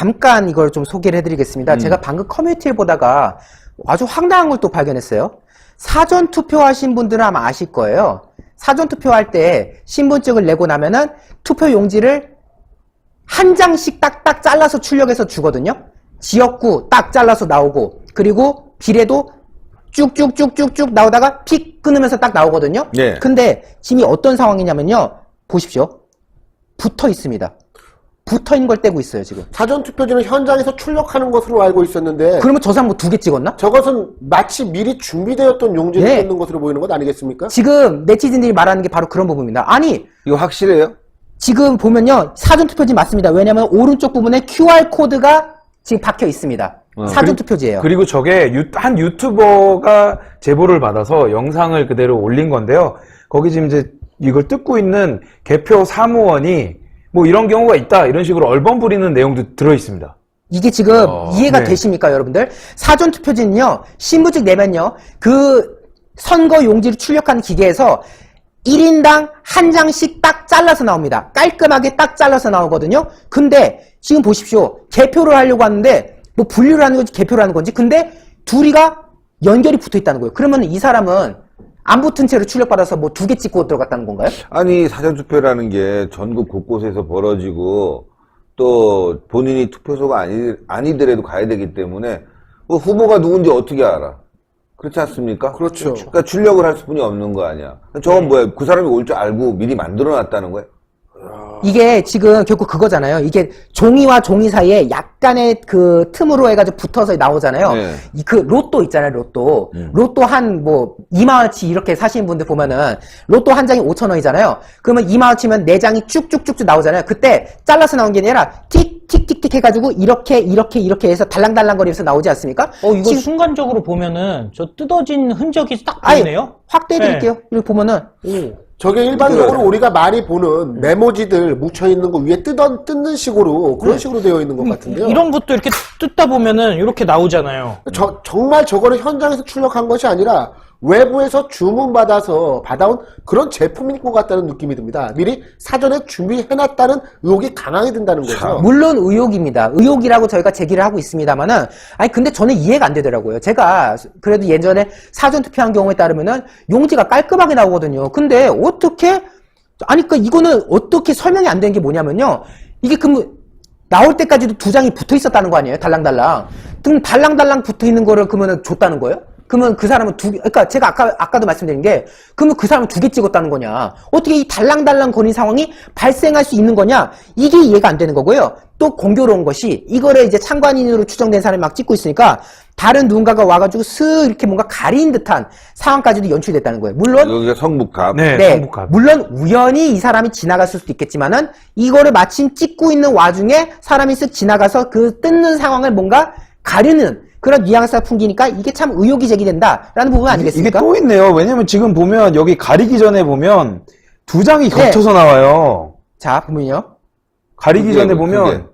잠깐 이걸 좀 소개를 해드리겠습니다. 제가 방금 커뮤니티를 보다가 아주 황당한 걸 또 발견했어요. 사전 투표하신 분들은 아마 아실 거예요. 사전 투표할 때 신분증을 내고 나면은 투표 용지를 한 장씩 딱딱 잘라서 출력해서 주거든요. 지역구 딱 잘라서 나오고 그리고 비례도 쭉쭉쭉쭉쭉 나오다가 픽 끊으면서 딱 나오거든요. 네. 근데 지금 이 어떤 상황이냐면요. 보십시오. 붙어 있습니다. 붙어 있는 걸 떼고 있어요, 지금. 사전 투표지는 현장에서 출력하는 것으로 알고 있었는데 그러면 저 사람 뭐 두 개 찍었나? 저것은 마치 미리 준비되었던 용지를 네. 뜯는 것으로 보이는 것 아니겠습니까? 지금 네티즌들이 말하는 게 바로 그런 부분입니다. 아니, 이거 확실해요? 지금 보면요. 사전 투표지 맞습니다. 왜냐면 오른쪽 부분에 QR코드가 지금 박혀 있습니다. 어. 사전 투표지예요. 그리고 저게 유- 한 유튜버가 제보를 받아서 영상을 그대로 올린 건데요. 거기 지금 이제 이걸 뜯고 있는 개표 사무원이 뭐 이런 경우가 있다 이런 식으로 얼범 부리는 내용도 들어 있습니다. 이게 지금 어, 이해가 네. 되십니까, 여러분들? 사전 투표지는요, 신분증 내면요, 그 선거 용지를 출력하는 기계에서 1인당 한 장씩 딱 잘라서 나옵니다. 깔끔하게 딱 잘라서 나오거든요. 근데 지금 보십시오. 개표를 하려고 하는데, 뭐 분류를 하는 건지 개표를 하는 건지, 근데 둘이가 연결이 붙어 있다는 거예요. 그러면 이 사람은 안 붙은 채로 출력받아서 뭐 두 개 찍고 들어갔다는 건가요? 아니 사전 투표라는 게 전국 곳곳에서 벌어지고 또 본인이 투표소가 아니, 아니더라도 가야 되기 때문에 뭐 후보가 누군지 어떻게 알아? 그렇지 않습니까? 그렇죠. 그러니까 출력을 할 수뿐이 없는 거 아니야. 저건 뭐야? 그 사람이 올 줄 알고 미리 만들어 놨다는 거야? 이게 지금 결국 그거잖아요. 이게 종이와 종이 사이에 약간의 그 틈으로 해가지고 붙어서 나오잖아요. 네. 이 그 로또 있잖아요, 로또. 로또 한 뭐 2만원치 이렇게 사시는 분들 보면은 로또 한 장이 5천원이잖아요. 그러면 2만원치면 4장이 쭉쭉쭉쭉 나오잖아요. 그때 잘라서 나온 게 아니라 틱 틱 틱 틱 해가지고 이렇게 이렇게 이렇게 해서 달랑달랑거리면서 나오지 않습니까? 어, 이거 지금- 순간적으로 보면은 저 뜯어진 흔적이 딱 아니, 보이네요. 확대해드릴게요. 이렇게 보면은 저게 일반적으로 우리가 많이 보는 메모지들 묻혀 있는 거 위에 뜯어 뜯는 식으로 그런 식으로 되어 있는 것 같은데요. 이런 것도 이렇게 뜯다 보면은 이렇게 나오잖아요. 저, 정말 저거는 현장에서 출력한 것이 아니라 외부에서 주문받아서 받아온 그런 제품인 것 같다는 느낌이 듭니다. 미리 사전에 준비해놨다는 의혹이 강하게 든다는 거죠. 물론 의혹입니다. 의혹이라고 저희가 제기를 하고 있습니다만은 아니 근데 저는 이해가 안 되더라고요. 제가 그래도 예전에 사전 투표한 경우에 따르면은 용지가 깔끔하게 나오거든요. 근데 어떻게 아니 그 이거는 어떻게 설명이 안 되는 게 뭐냐면요. 이게 그럼 나올 때까지도 두 장이 붙어 있었다는 거 아니에요? 달랑달랑. 그럼 달랑달랑 붙어 있는 거를 그러면 줬다는 거예요? 그러면 그 사람은 두 개, 그러니까 제가 아까, 아까도 말씀드린 게, 그러면 그 사람은 두 개 찍었다는 거냐? 어떻게 이 달랑달랑 거리는 상황이 발생할 수 있는 거냐? 이게 이해가 안 되는 거고요. 또 공교로운 것이, 이거를 이제 참관인으로 추정된 사람이 막 찍고 있으니까, 다른 누군가가 와가지고 슥 이렇게 뭔가 가린 듯한 상황까지도 연출됐다는 거예요. 물론, 여기가 성북갑. 네, 네, 성북합. 물론 우연히 이 사람이 지나갔을 수도 있겠지만은 이거를 마침 찍고 있는 와중에 사람이 쓱 지나가서 그 뜯는 상황을 뭔가 가르는 그런 뉘앙스가 풍기니까 이게 참 의혹이 제기된다라는 부분 이게 아니겠습니까? 또 있네요. 왜냐면 지금 보면 여기 가리기 전에 보면 두 장이 네. 겹쳐서 나와요. 자 보면요. 가리기 그게, 전에 그게. 보면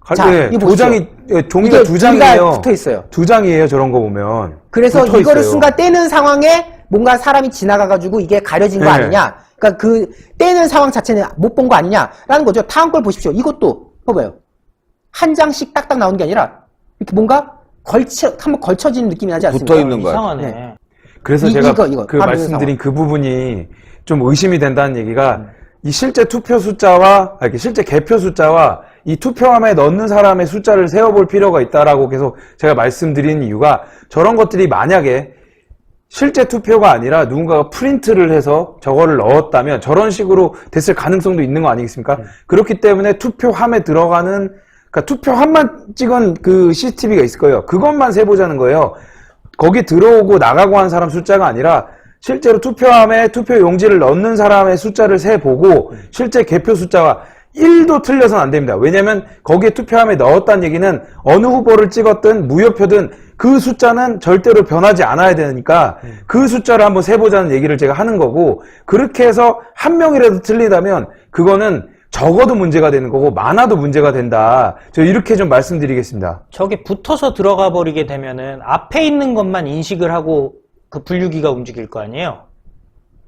가- 자, 네, 두. 장이 예, 종이가 이게 두 장이에요. 붙어 있어요. 두 장이에요. 저런 거 보면. 그래서 이거를 있어요. 순간 떼는 상황에 뭔가 사람이 지나가가지고 이게 가려진 거 네. 아니냐? 그러니까 그 떼는 상황 자체는 못 본 거 아니냐라는 거죠. 다음 걸 보십시오. 이것도 봐봐요. 한 장씩 딱딱 나오는 게 아니라 이렇게 뭔가 걸쳐 한번 걸쳐지는 느낌이 나지 않습니까? 붙어 있는 거야. 이상하네. 네. 그래서 이- 제가 이거, 이거, 그 바로 말씀드린 그 부분이 좀 의심이 된다는 얘기가 음. 이 실제 투표 숫자와 아, 이렇게 실제 개표 숫자와 이 투표함에 넣는 사람의 숫자를 세어볼 필요가 있다라고 계속 제가 말씀드린 이유가 저런 것들이 만약에 실제 투표가 아니라 누군가가 프린트를 해서 저거를 넣었다면 저런 식으로 됐을 가능성도 있는 거 아니겠습니까? 그렇기 때문에 투표함에 들어가는 그러니까 투표함만 찍은 그 CCTV가 있을 거예요. 그것만 세보자는 거예요. 거기 들어오고 나가고 한 사람 숫자가 아니라 실제로 투표함에 투표 용지를 넣는 사람의 숫자를 세보고 실제 개표 숫자와 1도 틀려서는 안 됩니다. 왜냐면 거기에 투표함에 넣었다는 얘기는 어느 후보를 찍었든 무효표든 그 숫자는 절대로 변하지 않아야 되니까 그 숫자를 한번 세보자는 얘기를 제가 하는 거고 그렇게 해서 한 명이라도 틀리다면 그거는 적어도 문제가 되는 거고 많아도 문제가 된다. 저 이렇게 좀 말씀드리겠습니다. 저게 붙어서 들어가 버리게 되면은 앞에 있는 것만 인식을 하고 그 분류기가 움직일 거 아니에요?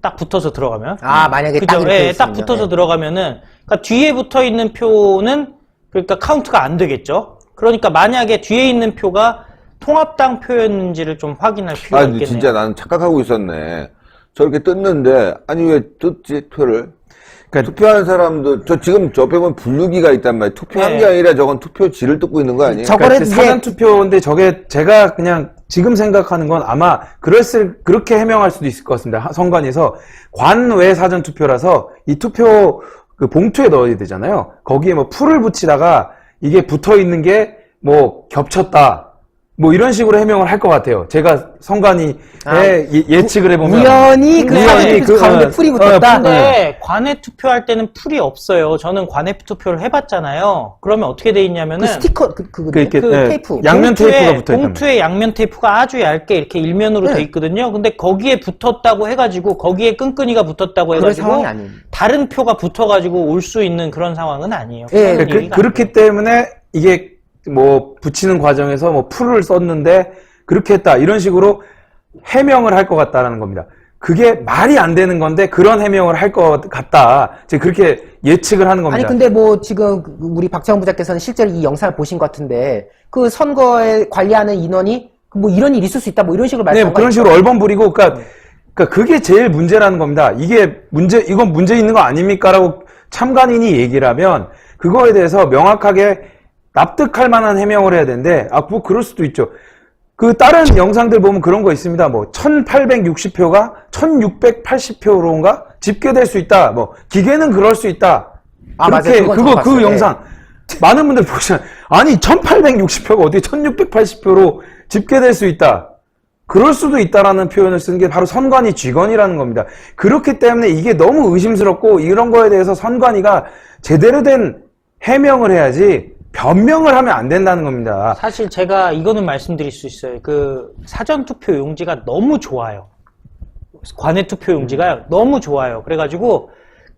딱 붙어서 들어가면. 아 만약에 딱 그죠? 이렇게 예, 딱 있으면요. 붙어서 예. 들어가면은 그러니까 뒤에 붙어 있는 표는 그러니까 카운트가 안 되겠죠. 그러니까 만약에 뒤에 있는 표가 통합당 표였는지를 좀 확인할 필요가 아, 있겠네요. 진짜 나는 착각하고 있었네. 저렇게 떴는데, 아니, 왜 떴지, 표를? 그러니까 투표하는 사람도, 저 지금 저 빼면 분류기가 있단 말이야. 투표한 네. 게 아니라 저건 투표지를 뜯고 있는 거 아니에요? 저- 그러니까 사전 투표인데 저게 제가 그냥 지금 생각하는 건 아마 그랬을 그렇게 해명할 수도 있을 것 같습니다. 하- 선관위에서 관외 사전 투표라서 이 투표 그 봉투에 넣어야 되잖아요. 거기에 뭐 풀을 붙이다가 이게 붙어 있는 게 뭐 겹쳤다. 뭐 이런 식으로 해명을 할 것 같아요. 제가 선관위에 아, 예- 예측을 해보면 우연히 그 우연히 그, 가운데 어, 풀이 어, 붙었다. 근데 관외 투표할 때는 풀이 없어요. 저는 관외 투표를 해봤잖아요. 그러면 어떻게 돼 있냐면은 그 스티커 그, 그, 그그 예, 테이프. 양면 테이프가 붙어 있단 봉투에 양면 테이프가 아주 얇게 이렇게 일면으로 네. 돼 있거든요. 근데 거기에 붙었다고 해가지고 거기에 끈끈이가 붙었다고 해가지고. 다른 표가 붙어가지고 올 수 있는 그런 상황은 아니에요. 예, 그런 그, 그렇기 때문에 이게 뭐 붙이는 과정에서 뭐 풀을 썼는데 그렇게 했다 이런 식으로 해명을 할 것 같다라는 겁니다. 그게 말이 안 되는 건데 그런 해명을 할 것 같다. 제가 그렇게 예측을 하는 겁니다. 아니 근데 뭐 지금 그 우리 박정훈 부장께서는 실제로 이 영상을 보신 것 같은데 그 선거에 관리하는 인원이 뭐 이런 일이 있을 수 있다 뭐 이런 식으로 네, 말씀 뭐 그런 식으로 얼번 부리고, 그러니까, 그러니까 그게 제일 문제라는 겁니다. 이게 문제, 이건 문제 있는 거 아닙니까라고 참관인이 얘기를 하면 그거에 대해서 명확하게 납득할 만한 해명을 해야 되는데, 아, 뭐 그럴 수도 있죠. 그 다른 영상들 보면 그런 거 있습니다. 뭐 1860표가 1680표로인가 집계될 수 있다. 뭐 기계는 그럴 수 있다. 아, 맞아요. 그렇게 그건 그거 그 봤어요. 영상 많은 분들 보시면 아니 1860표가 어떻게 1680표로 집계될 수 있다. 그럴 수도 있다라는 표현을 쓰는 게 바로 선관위 직원이라는 겁니다. 그렇기 때문에 이게 너무 의심스럽고 이런 거에 대해서 선관위가 제대로 된 해명을 해야지 변명을 하면 안 된다는 겁니다. 사실 제가 이거는 말씀드릴 수 있어요. 그 사전 투표 용지가 너무 좋아요. 관외 투표 용지가 너무 좋아요. 그래가지고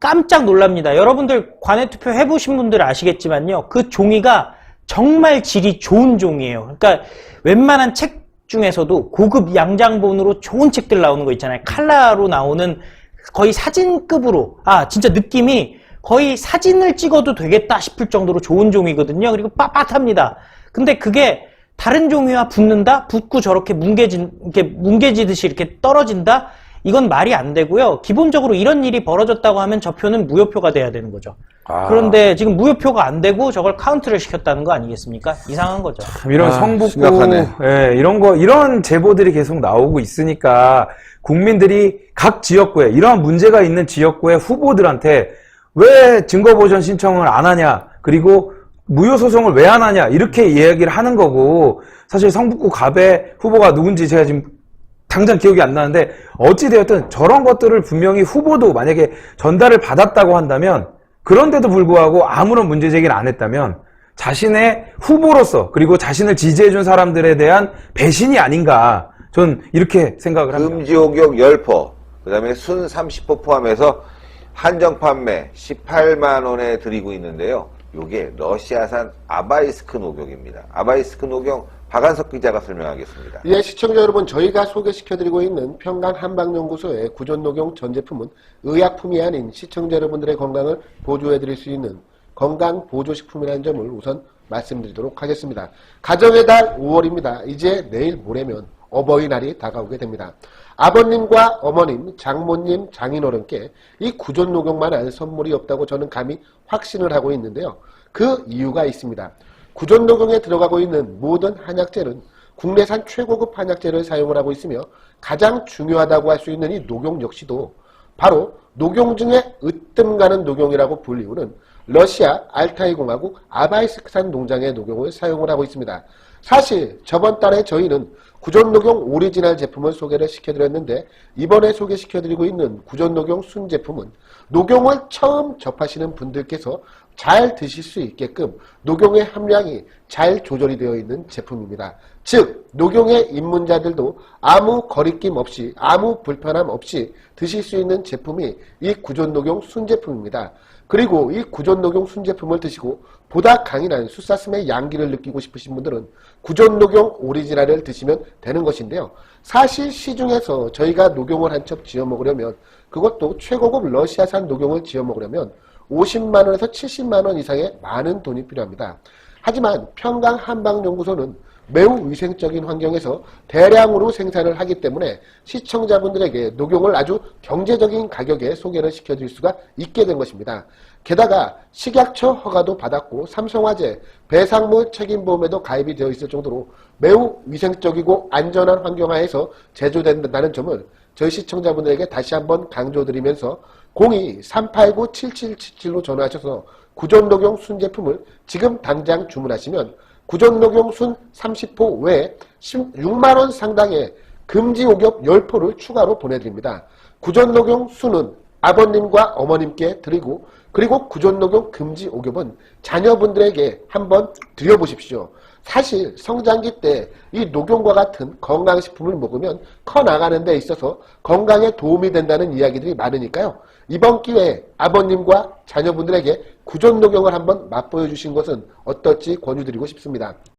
깜짝 놀랍니다. 여러분들 관외 투표 해보신 분들 아시겠지만요. 그 종이가 정말 질이 좋은 종이에요. 그러니까 웬만한 책 중에서도 고급 양장본으로 좋은 책들 나오는 거 있잖아요. 칼라로 나오는 거의 사진급으로 아 진짜 느낌이 거의 사진을 찍어도 되겠다 싶을 정도로 좋은 종이거든요. 그리고 빳빳합니다. 근데 그게 다른 종이와 붙는다? 붙고 저렇게 뭉개진, 이렇게 뭉개지듯이 이렇게 떨어진다? 이건 말이 안 되고요. 기본적으로 이런 일이 벌어졌다고 하면 저 표는 무효표가 돼야 되는 거죠. 아. 그런데 지금 무효표가 안 되고 저걸 카운트를 시켰다는 거 아니겠습니까? 이상한 거죠. 참 이런 아, 성북구 심각하네. 예, 이런 거 이런 제보들이 계속 나오고 있으니까 국민들이 각 지역구에 이런 문제가 있는 지역구의 후보들한테 왜 증거 보전 신청을 안 하냐 그리고 무효 소송을 왜 안 하냐 이렇게 이야기를 하는 거고 사실 성북구 갑의 후보가 누군지 제가 지금 당장 기억이 안 나는데 어찌되었든 저런 것들을 분명히 후보도 만약에 전달을 받았다고 한다면 그런데도 불구하고 아무런 문제 제기를 안 했다면 자신의 후보로서 그리고 자신을 지지해준 사람들에 대한 배신이 아닌가 전 이렇게 생각을 합니다. 금지 호격 10%, 그 다음에 순 30% 포함해서 한정 판매 18만 원에 드리고 있는데요. 요게 러시아산 아바이스크 녹용입니다. 아바이스크 녹용 박한석 기자가 설명하겠습니다. 예, 시청자 여러분, 저희가 소개시켜드리고 있는 평강 한방연구소의 구존녹용 전 제품은 의약품이 아닌 시청자 여러분들의 건강을 보조해드릴 수 있는 건강 보조식품이라는 점을 우선 말씀드리도록 하겠습니다. 가정의 달 5월입니다. 이제 내일 모레면 어버이날이 다가오게 됩니다. 아버님과 어머님, 장모님, 장인어른께 이 구존녹용만한 선물이 없다고 저는 감히 확신을 하고 있는데요. 그 이유가 있습니다. 구존녹용에 들어가고 있는 모든 한약재는 국내산 최고급 한약재를 사용을 하고 있으며 가장 중요하다고 할 수 있는 이 녹용 역시도 바로 녹용 중에 으뜸 가는 녹용이라고 불리우는 러시아 알타이 공화국 아바이스크산 농장의 녹용을 사용을 하고 있습니다. 사실 저번 달에 저희는 구존녹용 오리지널 제품을 소개를 시켜드렸는데 이번에 소개시켜드리고 있는 구존녹용 순 제품은 녹용을 처음 접하시는 분들께서 잘 드실 수 있게끔 녹용의 함량이 잘 조절이 되어 있는 제품입니다. 즉 녹용의 입문자들도 아무 거리낌 없이 아무 불편함 없이 드실 수 있는 제품이 이 구존 녹용 순제품입니다. 그리고 이 구존 녹용 순제품을 드시고 보다 강인한 수사슴의 양기를 느끼고 싶으신 분들은 구존 녹용 오리지널을 드시면 되는 것인데요. 사실 시중에서 저희가 녹용을 한 첩 지어 먹으려면 그것도 최고급 러시아산 녹용을 지어 먹으려면 50만 원에서 70만 원 이상의 많은 돈이 필요합니다. 하지만 평강 한방연구소는 매우 위생적인 환경에서 대량으로 생산을 하기 때문에 시청자분들에게 녹용을 아주 경제적인 가격에 소개를 시켜드릴 수가 있게 된 것입니다. 게다가 식약처 허가도 받았고 삼성화재, 배상물 책임보험에도 가입이 되어 있을 정도로 매우 위생적이고 안전한 환경하에서 제조된다는 점을 저희 시청자분들에게 다시 한번 강조드리면서 02-389-7777로 전화하셔서 구전 녹용 순 제품을 지금 당장 주문하시면 구전 녹용 순 30포 외에 6만원 상당의 금지 옥엽 10포를 추가로 보내드립니다. 구전 녹용 순은 아버님과 어머님께 드리고 그리고 구전 녹용 금지 옥엽은 자녀분들에게 한번 드려보십시오. 사실 성장기 때 이 녹용과 같은 건강식품을 먹으면 커 나가는 데 있어서 건강에 도움이 된다는 이야기들이 많으니까요. 이번 기회에 아버님과 자녀분들에게 구전 녹용을 한번 맛보여 주신 것은 어떨지 권유드리고 싶습니다.